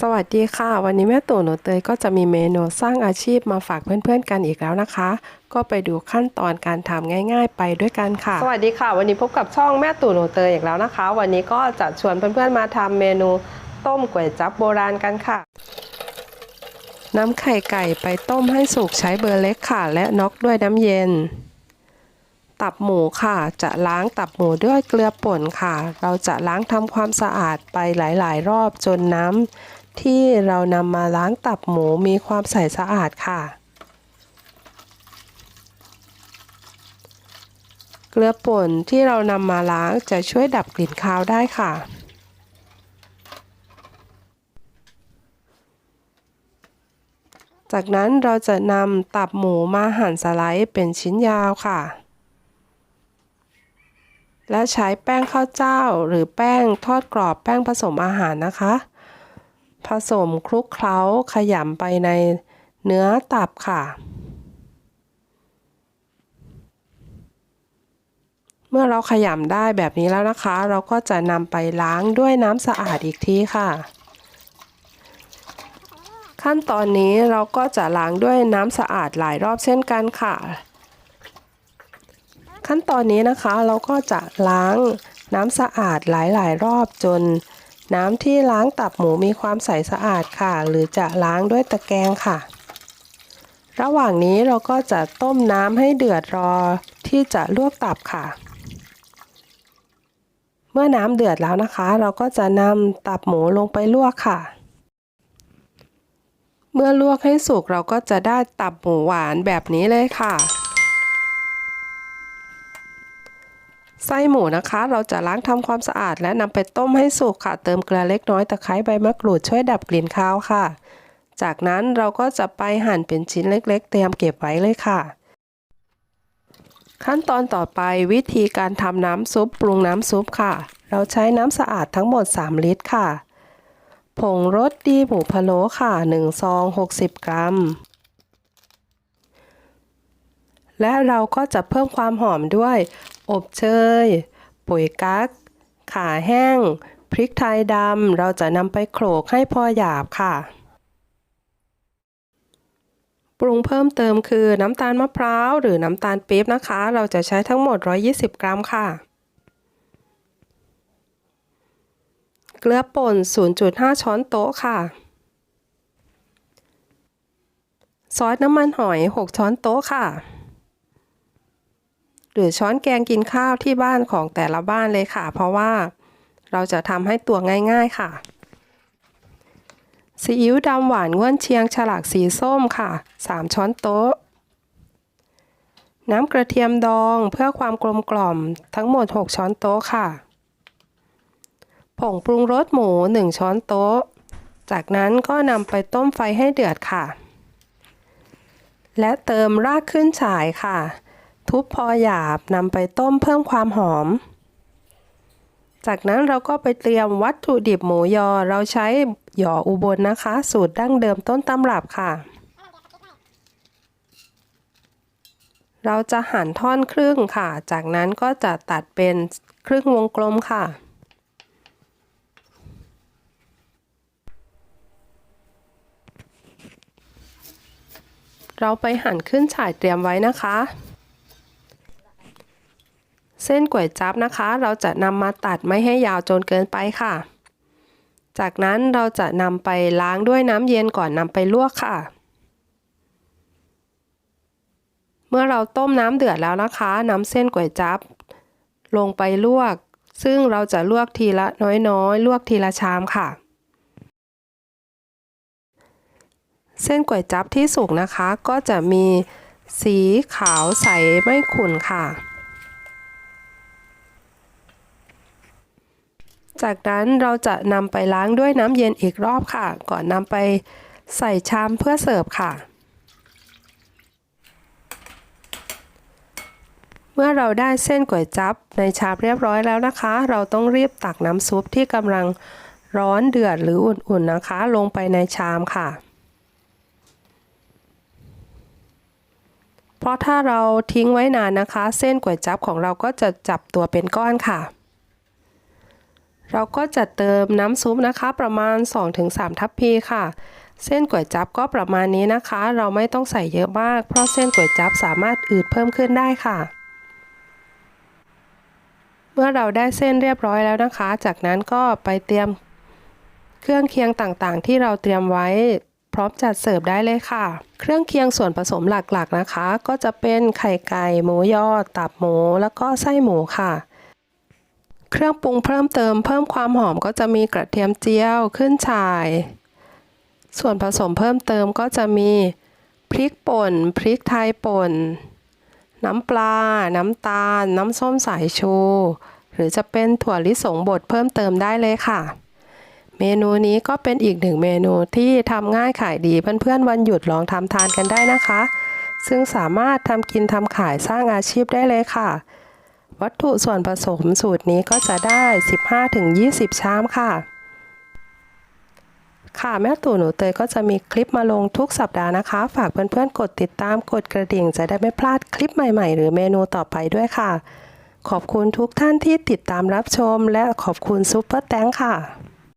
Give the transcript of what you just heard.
สวัสดีค่ะ วันนี้แม่ตู่หนูเตยก็จะมีเมนูสร้างอาชีพมาฝากเพื่อนๆกันอีกแล้วนะคะ ก็ไปดูขั้นตอนการทำง่าย ๆ ไปด้วยกันค่ะ สวัสดีค่ะ วันนี้พบกับช่องแม่ตู่หนูเตยอีกแล้วนะคะ วันนี้ก็จะชวนเพื่อนๆมาทำเมนูต้มก๋วยจั๊บโบราณกันค่ะนำไข่ไก่ไปต้มให้สุกใช้เบอร์เล็กค่ะ และน็อกด้วยน้ำเย็น ตับหมูค่ะ จะล้างตับหมูด้วยเกลือป่นค่ะ เราจะล้างทำความสะอาดไปหลาย ๆ รอบจนน้ำที่เรานำมาล้างตับหมูมีความใสสะอาดค่ะ เกลือป่นที่เรานำมาล้างจะช่วยดับกลิ่นคาวได้ค่ะจากนั้นเราจะนำตับหมูมาหั่นสไลด์เป็นชิ้นยาวค่ะ และใช้แป้งข้าวเจ้า หรือแป้งทอดกรอบแป้งผสมอาหารนะคะ ผสมคลุกเคล้าขยำไปในเนื้อตับค่ะ เมื่อเราขยำได้แบบนี้แล้วนะคะ เราก็จะนำไปล้างด้วยน้ำสะอาดอีกทีค่ะ ขั้นตอนนี้เราก็จะล้างด้วยน้ำสะอาดหลายรอบเช่นกันค่ะ ขั้นตอนนี้นะคะเราก็จะล้างน้ำสะอาดหลายๆ รอบจน น้ำที่ล้างตับหมูมีความใสสะอาดค่ะ หรือจะล้างด้วยตะแกรงค่ะ ระหว่างนี้เราก็จะต้มน้ำให้เดือดรอที่จะลวกตับค่ะ เมื่อน้ำเดือดแล้วนะคะ เราก็จะนำตับหมูลงไปลวกค่ะ เมื่อลวกให้สุกเราก็จะได้ตับหมูหวานแบบนี้เลยค่ะ ไส้หมูนะคะ เราจะล้างทำความสะอาด และนำไปต้มให้สุกค่ะ เติมเกลือเล็กน้อยตะไคร้ใบมะกรูดช่วยดับกลิ่นคาวค่ะ จากนั้นเราก็จะไปหั่นเป็นชิ้นเล็ก ๆ เตรียมเก็บไว้เลยค่ะ ขั้นตอนต่อไปวิธีการทำน้ำซุปปรุงน้ำซุปค่ะ เราใช้น้ำสะอาดทั้งหมด 3 ลิตรค่ะ ผงรสดีหมูพะโล้ค่ะ1ซอง60 กรัมและเราก็จะเพิ่มความหอมด้วย อบเชย ปุ๋ยกั๊ก ขาแห้ง พริกไทยดำ เราจะนำไปโขลกให้พอหยาบค่ะ ปรุงเพิ่มเติมคือน้ำตาลมะพร้าวหรือน้ำตาลปี๊บนะคะ เราจะใช้ทั้งหมด 120 กรัมค่ะ เกลือป่น 0.5 ช้อนโต๊ะค่ะ ซอสน้ำมันหอย 6 ช้อนโต๊ะค่ะ หรือช้อนแกงกินข้าวที่บ้านของแต่ละบ้านเลยค่ะ เพราะว่าเราจะทำให้ตัวง่ายๆค่ะซีอิ๊วดำหวานง่วนเชียงฉลากสีส้มค่ะ 3 ช้อนโต๊ะ น้ำกระเทียมดองเพื่อความกลมกล่อมทั้งหมด 6 ช้อนโต๊ะค่ะ ผงปรุงรสหมู 1 ช้อนโต๊ะ จากนั้นก็นำไปต้มไฟให้เดือดค่ะ และเติมรากขึ้นฉายค่ะ ทุบพอหยาบนำไปต้มเพิ่มความหอม จากนั้นเราก็ไปเตรียมวัตถุดิบหมูยอ เราใช้หยออุบลนะคะ สูตรดั้งเดิมต้นตำรับค่ะ เราจะหั่นท่อนครึ่งค่ะ จากนั้นก็จะตัดเป็นครึ่งวงกลมค่ะเราไปหั่นขึ้นฉ่ายเตรียมไว้นะคะ เส้นก๋วยจั๊บนะคะ เราจะนำมาตัดไม่ให้ยาวจนเกินไปค่ะ จากนั้นเราจะนำไปล้างด้วยน้ำเย็นก่อนนำไปลวกค่ะ เมื่อเราต้มน้ำเดือดแล้วนะคะนำเส้นก๋วยจั๊บลงไปลวก ซึ่งเราจะลวกทีละน้อยๆ ลวกทีละชามค่ะเส้นก๋วยจั๊บที่สุกนะคะ ก็จะมีสีขาวใสไม่ขุ่นค่ะ จากนั้นเราจะนำไปล้างด้วยน้ำเย็นอีกรอบค่ะ ก่อนนำไปใส่ชามเพื่อเสิร์ฟค่ะ เมื่อเราได้เส้นก๋วยจั๊บในชามเรียบร้อยแล้วนะคะ เราต้องรีบตักน้ำซุปที่กำลังร้อนเดือดหรืออุ่นๆนะคะ ลงไปในชามค่ะ เพราะถ้าเราทิ้งไว้นานนะคะ เส้นก๋วยจั๊บของเราก็จะจับตัวเป็นก้อนค่ะ เราก็จะเติมน้ำซุปนะคะ ประมาณ 2-3 ทัพพีค่ะ เส้นก๋วยจั๊บก็ประมาณนี้นะคะ เราไม่ต้องใส่เยอะมาก เพราะเส้นก๋วยจั๊บสามารถอืดเพิ่มขึ้นได้ค่ะ เมื่อเราได้เส้นเรียบร้อยแล้วนะคะ จากนั้นก็ไปเตรียมเครื่องเคียงต่างๆ ที่เราเตรียมไว้พร้อมจัดเสิร์ฟได้เลยค่ะ เครื่องเคียงส่วนผสมหลักๆนะคะ ก็จะเป็นไข่ไก่ หมูยอ ตับหมู แล้วก็ไส้หมูค่ะ เครื่องปรุงเพิ่มเติมเพิ่มความหอมก็จะมีกระเทียมเจียวขึ้นฉ่าย ส่วนผสมเพิ่มเติมก็จะมีพริกป่น พริกไทยป่น น้ำปลา น้ำตาล น้ำส้มสายชู หรือจะเป็นถั่วลิสงบดเพิ่มเติมได้เลยค่ะ เมนูนี้ก็เป็นอีกหนึ่งเมนูที่ทำง่ายขายดีเพื่อนๆวันหยุดลองทำทานกันได้นะคะ ซึ่งสามารถทำกินทำขายสร้างอาชีพได้เลยค่ะ วัตถุส่วนผสมสูตรนี้ก็จะได้ 15-20 ชามค่ะ ค่ะแม่ตู่หนูเตยก็จะมีคลิปมาลงทุกสัปดาห์นะคะ ฝากเพื่อนๆ กดติดตามกดกระดิ่ง จะได้ไม่พลาดคลิปใหม่ๆ หรือเมนูต่อไปด้วยค่ะ ขอบคุณทุกท่านที่ติดตามรับชม และขอบคุณซุปเปอร์แตงค่ะ